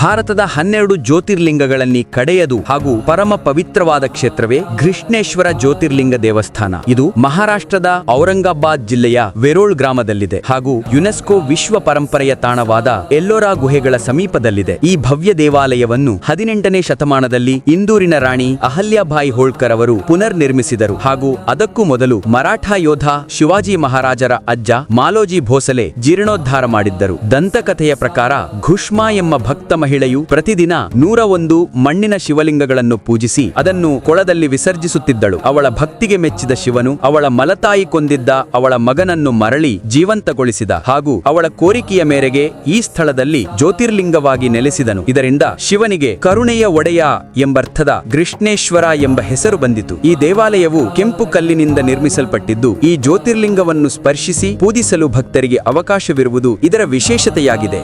ಭಾರತದ ಹನ್ನೆರಡು ಜ್ಯೋತಿರ್ಲಿಂಗಗಳಲ್ಲಿ ಕಡೆಯದು ಹಾಗೂ ಪರಮ ಪವಿತ್ರವಾದ ಕ್ಷೇತ್ರವೇ ಘೃಷ್ಣೇಶ್ವರ ಜ್ಯೋತಿರ್ಲಿಂಗ ದೇವಸ್ಥಾನ. ಇದು ಮಹಾರಾಷ್ಟ್ರದ ಔರಂಗಾಬಾದ್ ಜಿಲ್ಲೆಯ ವೆರೋಳ್ ಗ್ರಾಮದಲ್ಲಿದೆ ಹಾಗೂ ಯುನೆಸ್ಕೋ ವಿಶ್ವ ಪರಂಪರೆಯ ತಾಣವಾದ ಎಲ್ಲೋರಾ ಗುಹೆಗಳ ಸಮೀಪದಲ್ಲಿದೆ. ಈ ಭವ್ಯ ದೇವಾಲಯವನ್ನು ಹದಿನೆಂಟನೇ ಶತಮಾನದಲ್ಲಿ ಇಂದೂರಿನ ರಾಣಿ ಅಹಲ್ಯಾಬಾಯಿ ಹೋಳ್ಕರ್ ಅವರು ಪುನರ್ ನಿರ್ಮಿಸಿದರು ಹಾಗೂ ಅದಕ್ಕೂ ಮೊದಲು ಮರಾಠ ಯೋಧ ಶಿವಾಜಿ ಮಹಾರಾಜರ ಅಜ್ಜ ಮಾಲೋಜಿ ಭೋಸಲೆ ಜೀರ್ಣೋದ್ಧಾರ ಮಾಡಿದ್ದರು. ದಂತಕಥೆಯ ಪ್ರಕಾರ ಘುಷ್ಮಾ ಎಂಬ ಭಕ್ತ ಮಹಿಳೆಯು ಪ್ರತಿದಿನ ನೂರ ಒಂದು ಮಣ್ಣಿನ ಶಿವಲಿಂಗಗಳನ್ನು ಪೂಜಿಸಿ ಅದನ್ನು ಕೊಳದಲ್ಲಿ ವಿಸರ್ಜಿಸುತ್ತಿದ್ದಳು. ಅವಳ ಭಕ್ತಿಗೆ ಮೆಚ್ಚಿದ ಶಿವನು ಅವಳ ಮಲತಾಯಿ ಕೊಂದಿದ್ದ ಅವಳ ಮಗನನ್ನು ಮರಳಿ ಜೀವಂತಗೊಳಿಸಿದ ಹಾಗೂ ಅವಳ ಕೋರಿಕೆಯ ಮೇರೆಗೆ ಈ ಸ್ಥಳದಲ್ಲಿ ಜ್ಯೋತಿರ್ಲಿಂಗವಾಗಿ ನೆಲೆಸಿದನು. ಇದರಿಂದ ಶಿವನಿಗೆ ಕರುಣೆಯ ಒಡೆಯ ಎಂಬರ್ಥದ ಕೃಷ್ಣೇಶ್ವರ ಎಂಬ ಹೆಸರು ಬಂದಿತು. ಈ ದೇವಾಲಯವು ಕೆಂಪು ಕಲ್ಲಿನಿಂದ ನಿರ್ಮಿಸಲ್ಪಟ್ಟಿದ್ದು, ಈ ಜ್ಯೋತಿರ್ಲಿಂಗವನ್ನು ಸ್ಪರ್ಶಿಸಿ ಪೂಜಿಸಲು ಭಕ್ತರಿಗೆ ಅವಕಾಶವಿರುವುದು ಇದರ ವಿಶೇಷತೆಯಾಗಿದೆ.